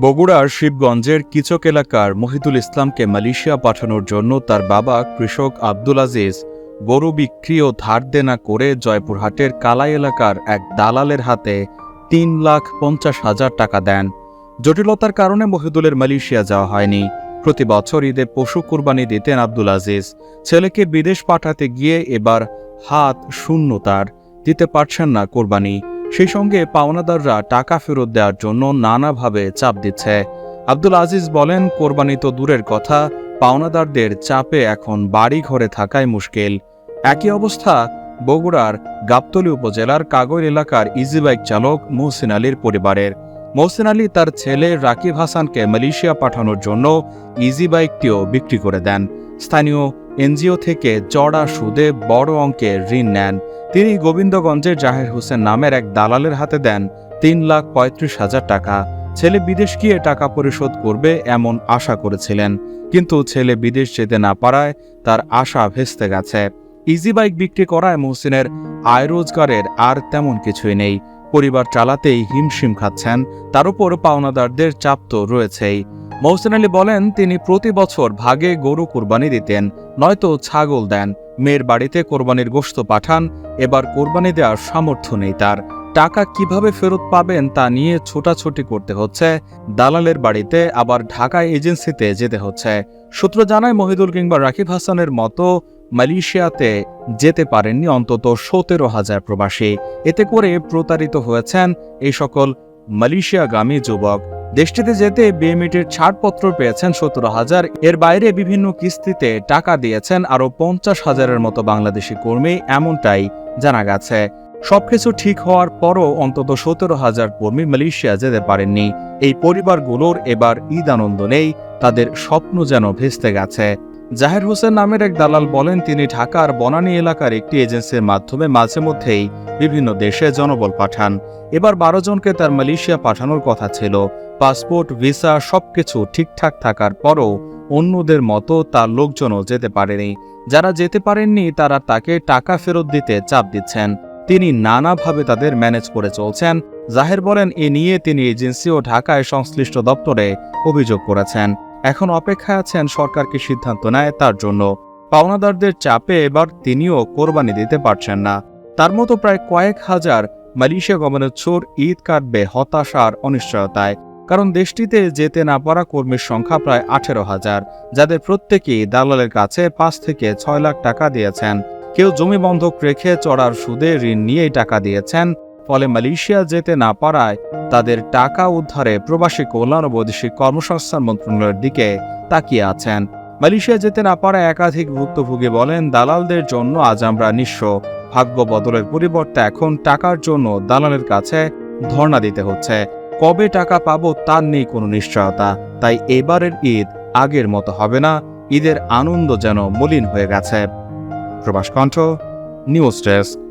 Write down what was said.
বগুড়ার শিবগঞ্জের কিচক এলাকার মহিদুল ইসলামকে মালয়েশিয়া পাঠানোর জন্য তার বাবা কৃষক আব্দুল আজিজ গরু বিক্রি ও ধার দেনা করে জয়পুরহাটের কালাই এলাকার এক দালালের হাতে তিন লাখ পঞ্চাশ হাজার টাকা দেন। জটিলতার কারণে মহিদুলের মালয়েশিয়া যাওয়া হয়নি। প্রতি বছর ঈদে পশু কুরবানি দিতেন আব্দুল আজিজ। ছেলেকে বিদেশ পাঠাতে গিয়ে এবার হাত শূন্য তার। দিতে পারছেন না কোরবানি। সেই সঙ্গে পাওনাদাররা টাকা ফেরত দেওয়ার জন্য নানাভাবে চাপ দিচ্ছে। আব্দুল আজিজ বলেন, কোরবানি তো দূরের কথা, পাওনাদারদের চাপে এখন বাড়ি ঘরে থাকাই মুশকিল। একই অবস্থা, বগুড়ার গাবতলী উপজেলার কাগর এলাকার ইজিবাইক চালক মহসিন আলীর পরিবারের। মহসিন আলী তার ছেলে রাকিব হাসানকে মালয়েশিয়া পাঠানোর জন্য ইজি বাইকটিও বিক্রি করে দেন। স্থানীয় এনজিও থেকে চড়া সুদে বড় অঙ্কের ঋণ নেন। তিনি গোবিন্দগঞ্জের জাহের হোসেন নামের এক দালালের হাতে দেন তিন লাখ পঁয়ত্রিশ হাজার টাকা। ছেলে বিদেশ গিয়ে টাকা পরিশোধ করবে এমন আশা করেছিলেন। কিন্তু ছেলে বিদেশ যেতে না পারায় তার আশা ভেস্তে গেছে। ইজি বাইক বিক্রি করায় মহসিনের আয় রোজগারের আর তেমন কিছুই নেই। পরিবার চালাতেই হিমশিম খাচ্ছেন, তার উপর পাওনাদারদের চাপ তো রয়েছেই। মহসিন আলী বলেন, তিনি প্রতি বছর ভাগে গরু কোরবানি দিতেন, নয়তো ছাগল দেন। মেয়ের বাড়িতে কোরবানির গোশত পাঠান, এবার কোরবানি দেওয়ার সামর্থ্য নেই তার। টাকা কীভাবে ফেরত পাবেন তা নিয়ে ছোটাছুটি করতে হচ্ছে। দালালের বাড়িতে আবার ঢাকা এজেন্সিতে যেতে হচ্ছে। সূত্র জানায়, মহিদুল কিংবা রাকিব হাসানের মতো মালয়েশিয়াতে যেতে পারেননি অন্তত সতেরো হাজার প্রবাসী। এতে করে প্রতারিত হয়েছেন এই সকল মালয়েশিয়াগামী যুবক। দেশটিতে যেতে বিএমইটির ছাড়পত্র পেয়েছেন সতেরো হাজার। এর বাইরে বিভিন্ন কিস্তিতে টাকা দিয়েছেন আরও পঞ্চাশ হাজারের মতো বাংলাদেশি কর্মী, এমনটাই জানা গেছে। সবকিছু ঠিক হওয়ার পরও অন্তত সতেরো হাজার কর্মী মালয়েশিয়া যেতে পারেননি। এই পরিবারগুলোর এবার ঈদ আনন্দ নেই, তাদের স্বপ্ন যেন ভেস্তে গেছে। জাহের হোসেন নামের এক দালাল বলেন, তিনি ঢাকার বনানী এলাকার একটি এজেন্সির মাধ্যমে মাঝে মধ্যেই বিভিন্ন দেশে জনবল পাঠান। এবার বারো জনকে তার মালয়েশিয়া পাঠানোর কথা ছিল। পাসপোর্ট, ভিসা সবকিছু ঠিকঠাক থাকার পরও অন্যদের মতো তার লোকজনও যেতে পারেনি। যারা যেতে পারেননি, তারা তাকে টাকা ফেরত দিতে চাপ দিচ্ছেন। তিনি নানাভাবে তাদের ম্যানেজ করে চলছেন। জাহের বলেন, এ নিয়ে তিনি এজেন্সি ও ঢাকায় সংশ্লিষ্ট দপ্তরে অভিযোগ করেছেন। এখন অপেক্ষায় আছেন সরকার কি সিদ্ধান্ত নেয় তার জন্য। পাওনাদারদের চাপে এবার তিনিও কোরবানি দিতে পারছেন না। তার মতো প্রায় কয়েক হাজার মালয়েশিয়া গমনের চোর ঈদ কাটবে হতাশার অনিশ্চয়তায়, কারণ দেশটিতে যেতে না পারা কর্মীর সংখ্যা প্রায় আঠেরো হাজার, যাদের প্রত্যেকেই দালালের কাছে পাঁচ থেকে ছয় লাখ টাকা দিয়েছেন। কেউ জমি বন্ধক রেখে চড়ার সুদে ঋণ নিয়েই টাকা দিয়েছেন ফলে মালয়েশিয়া যেতে না পারায় তাদের টাকা উদ্ধারে প্রবাসী কল্যাণ ও বৈদেশিক কর্মসংস্থান মন্ত্রণালয়ের দিকে তাকিয়ে আছেন। মালয়েশিয়া যেতে না পারায় একাধিক ভুক্তভোগী বলেন, দালালদের জন্য আজ আমরা নিঃস্ব। ভাগ্য বদলের পরিবর্তে এখন টাকার জন্য দালালের কাছে ধর্ণা দিতে হচ্ছে। কবে টাকা পাবো তার নেই কোনো নিশ্চয়তা। তাই এবারের ঈদ আগের মতো হবে না। ঈদের আনন্দ যেন মলিন হয়ে গেছে। প্রবাস কণ্ঠ, নিউজ ডেস্ক।